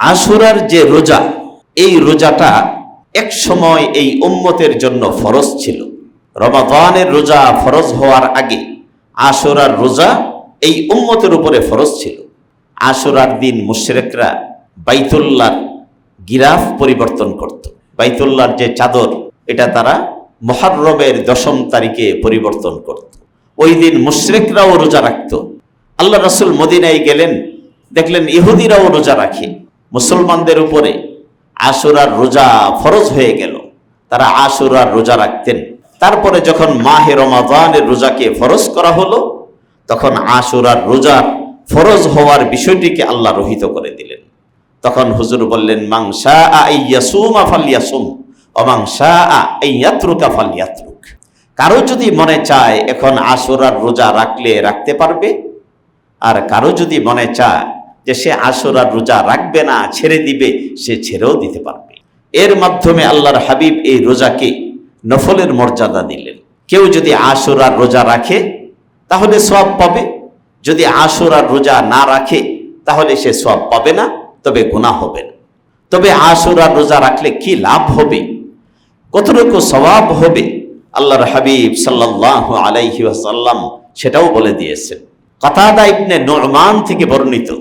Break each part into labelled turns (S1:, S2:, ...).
S1: আশুরার যে রোজা, এই রোজাটা এক সময় এই উম্মতের জন্য ফরজ ছিল। রমাদানের রোজা ফরজ হওয়ার আগে আশুরার রোজা এই উম্মতের উপরে ফরজ ছিল। আশুরার দিন মুশরেকরা বাইতুল্লার গিরাফ পরিবর্তন করত। বাইতুল্লার যে চাদর, এটা তারা মহারমের দশম তারিখে পরিবর্তন করত। ওই দিন মুশরেকরাও রোজা রাখত। আল্লাহ রসুল মদিনায় গেলেন, দেখলেন ইহুদিরাও রোজা রাখে। মুসলমানদের উপরে আশুরার রোজা ফরজ হয়ে গেল। তারা আশুরার রোজা রাখতেন। তারপরে যখন মাহে রমাদানের রোজাকে ফরজ করা হলো, তখন আশুরার রোজার ফরজ হওয়ার বিষয়টিকে আল্লাহ রহিত করে দিলেন। তখন হুজুর বললেন মাংসা শাহ ইয়াসুম আফাল ইয়াসুম অমাং শাহ ইয়াত্রুকা ফাল ইয়াত্রুক কারও যদি মনে চায় এখন আশুরার রোজা রাখলে রাখতে পারবে, আর কারও যদি মনে চায় যে সে আশুরার রোজা রাখবে না, ছেড়ে দিবে, সে ছেড়েও দিতে পারবে। এর মাধ্যমে আল্লাহর হাবিব এই রোজাকে নফলের মর্যাদা দিলেন। কেউ যদি আশুরার রোজা রাখে, তাহলে সব পাবে। যদি আশুরার রোজা না রাখে, তাহলে সে সব পাবে না, তবে গুণা হবে না। তবে আশুরার রোজা রাখলে কি লাভ হবে? কতটুকু স্বভাব হবে? আল্লাহর হাবিব সাল্লাহ আলাইহি ওয়াসাল্লাম সেটাও বলে দিয়েছেন। কাতাদা ইবনে নোরমান থেকে বর্ণিত।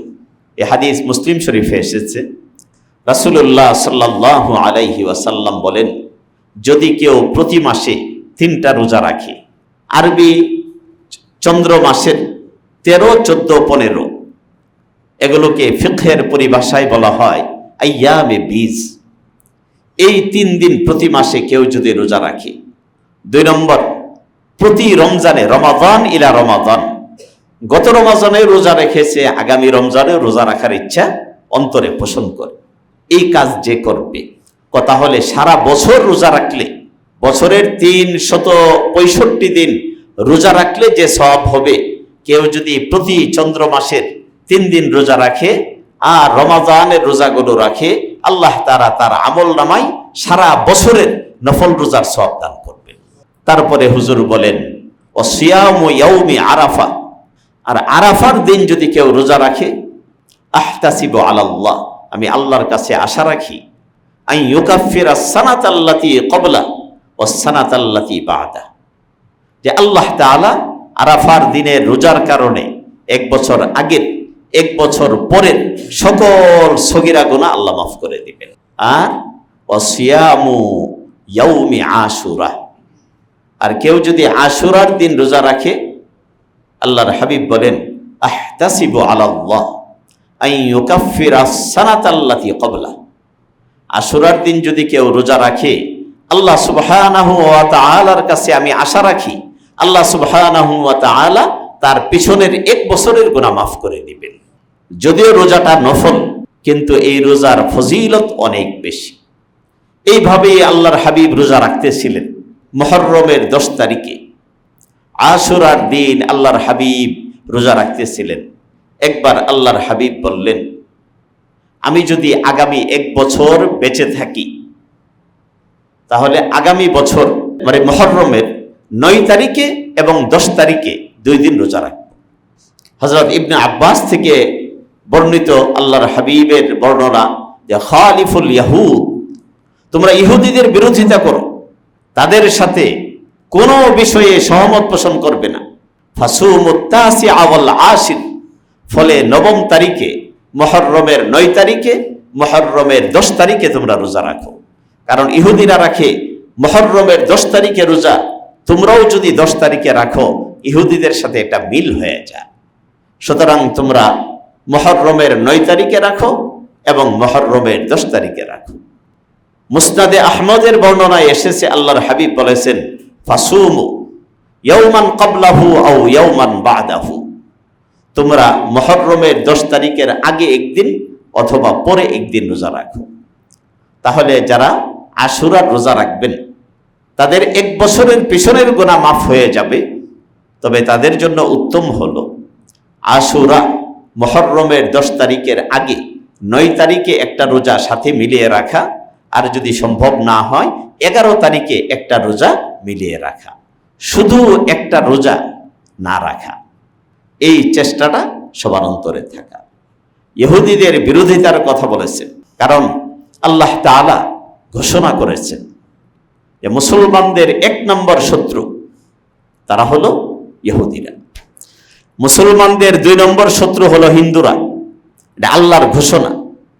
S1: এ হাদিস মুসলিম শরীফে এসেছে। রাসূলুল্লাহ সাল্লাহ আলাইহি ওয়াসাল্লাম বলেন, যদি কেউ প্রতি মাসে তিনটা রোজা রাখে, আরবি চন্দ্র মাসের তেরো, চোদ্দ, পনেরো, এগুলোকে ফিখের পরিভাষায় বলা হয় আইয়ামে বীজ। এই তিন দিন প্রতি মাসে কেউ যদি রোজা রাখে, দুই নম্বর, প্রতি রমজানে রমাদান ইলা রমাদান গত রমাজানে রোজা রেখেছে, আগামী রমজানে রোজা রাখার ইচ্ছা অন্তরে পোষণ করে। এই কাজ যে করবে, কথা হলে সারা বছর রোজা রাখলে, বছরের তিন শত পঁয়ষট্টি দিন রোজা রাখলে যে সব হবে, কেউ যদি প্রতি চন্দ্র মাসের তিন দিন রোজা রাখে আর রমাজানের রোজাগুলো রাখে, আল্লাহ তারা তার আমল নামাই সারা বছরের নফল রোজার সব দান করবে। তারপরে হুজুর বলেন ও ইয়াউমি আরাফা আর আরাফার দিন যদি কেউ রোজা রাখে, আহতাসিব আলাল্লাহ, আমি আল্লাহর কাছে আশা রাখি আই ইউকাফির সানাত আল্লাতি কবলা ও সানাত আল্লাতি বাদা। যে আল্লাহ তাআলা আরাফার দিনের রোজার কারণে এক বছর আগের, এক বছর পরের সকল সগিরা গুণা আল্লাহ মাফ করে দিবেন। আর অসিয়ামু ইয়াউমি আশুরা। আর কেউ যদি আশুরার দিন রোজা রাখে আল্লাহর হাবিব বলেন, আহতাসিবু আলাল্লাহ সানাতাল্লাতি ক্বাবলা। আশুরার দিন যদি কেউ রোজা রাখে, আল্লাহ সুবহানাহু ওয়া তাআলার কাছে আমি আশা রাখি, আল্লাহ সুবহানাহু ওয়া তাআলা তার পিছনের এক বছরের গুনাহ মাফ করে দিবেন। যদিও রোজাটা নফল, কিন্তু এই রোজার ফজিলত অনেক বেশি। এইভাবেই আল্লাহর হাবিব রোজা রাখতেছিলেন, মহরমের দশ তারিখে। আশুরার দিন আল্লাহর হাবিব রোজা রাখতেছিলেন। একবার আল্লাহর হাবিব বললেন, আমি যদি আগামী এক বছর বেঁচে থাকি, তাহলে আগামী বছর মানে মহরমের নয় তারিখে এবং দশ তারিখে দুই দিন রোজা রাখব। হজরত ইবনে আব্বাস থেকে বর্ণিত আল্লাহর হাবিবের বর্ণনা যে, খালিফুল ইয়াহুদ, তোমরা ইহুদিদের বিরোধিতা করো, তাদের সাথে কোনো বিষয়ে সহমত পোষণ করবে না। ফাসুমুত্তাসি আওয়াল আশির। ফলে নবম তারিখে, মহরমের নয় তারিখে, মহরমের দশ তারিখে তোমরা রোজা রাখো। কারণ ইহুদিরা রাখে, মহরমের দশ তারিখে রোজা। তোমরাও যদি দশ তারিখে রাখো, ইহুদিদের সাথে একটা মিল হয়ে যায়। সুতরাং তোমরা মহরমের নয় তারিখে রাখো এবং মহরমের দশ তারিখে রাখো। মুস্তাদে আহমদের বর্ণনায় এসেছে, আল্লাহর হাবিব বলেছেন ফাসুমু ইয়ৌমান কবলাহু আউ ইয়ৌমান বাদাহু তোমরা মহরমের দশ তারিখের আগে একদিন অথবা পরে একদিন রোজা রাখো। তাহলে যারা আশুরার রোজা রাখবেন, তাদের এক বছরের পিছনের গোনা মাফ হয়ে যাবে, তবে তাদের জন্য উত্তম হল আশুরা মহরমের দশ তারিখের আগে নয় তারিখে একটা রোজা সাথে মিলিয়ে রাখা, আর যদি সম্ভব না হয় এগারো তারিখে একটা রোজা মিলিয়ে রাখা। শুধু একটা রোজা না রাখা। এই চেষ্টাটা সবার অন্তরে থাকা। ইহুদিদের বিরোধিতার কথা বলেছেন। কারণ আল্লাহ তাআলা ঘোষণা করেছেন যে মুসলমানদের এক নম্বর শত্রু তারা হলো ইহুদিরা। মুসলমানদের দুই নম্বর শত্রু হলো হিন্দুরা। এটা আল্লাহর ঘোষণা।